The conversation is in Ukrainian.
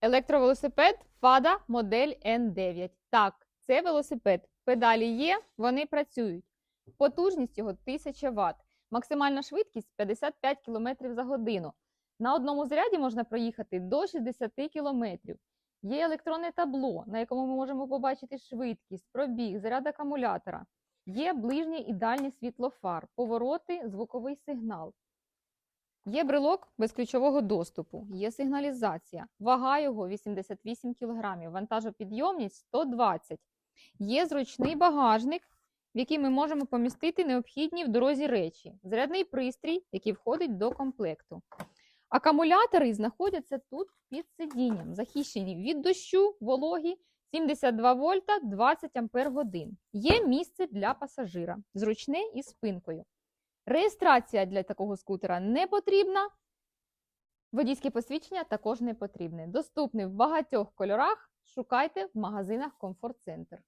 Електровелосипед FADA модель N9. Так, це велосипед. Педалі є, вони працюють. Потужність його 1000 Вт. Максимальна швидкість 55 км за годину. На одному заряді можна проїхати до 60 км. Є електронне табло, на якому ми можемо побачити швидкість, пробіг, заряд акумулятора. Є ближнє і дальнє світло фар, повороти, звуковий сигнал. Є брелок безключового доступу, є сигналізація. Вага його 88 кг, вантажопідйомність 120 Є зручний багажник, в який ми можемо помістити необхідні в дорозі речі. Зарядний пристрій, який входить до комплекту. Акумулятори знаходяться тут під сидінням, захищені від дощу, вологі 72 вольта 20 ампер годин. Є місце для пасажира, зручне із спинкою. Реєстрація для такого скутера не потрібна. Водійське посвідчення також не потрібне. Доступний в багатьох кольорах. Шукайте в магазинах Комфорт Центр.